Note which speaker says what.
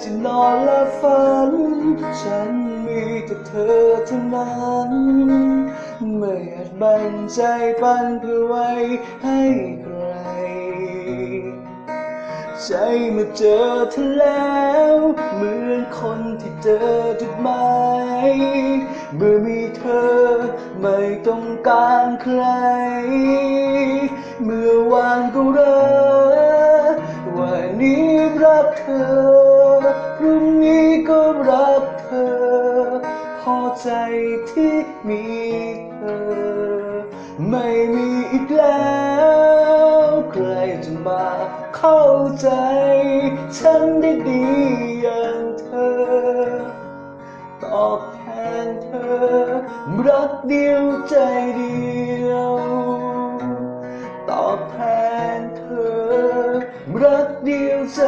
Speaker 1: แม้จะนอนและฝัน ฉันมีแต่เธอเท่านั้น ไม่อาจบันใจปันเพื่อไว้ให้ใคร ใจมื่อเจอเธอแล้ว เหมือนคนที่เจอจุดหมายเมื่อมีเธอไม่ต้องการใคร เมื่อวานก็เรักวันนี้รั กเธอ พรุ่งนี้ก็รักเธอ พอใจที่มีเธอ ไม่มีอีกแล้วใครจะมาเข้าใจ ฉันได้ดีอย่างเธอ ตอบแทนเธอ รักเดียวใจเดียว ตอบแทนเธอ รักเดียวใจ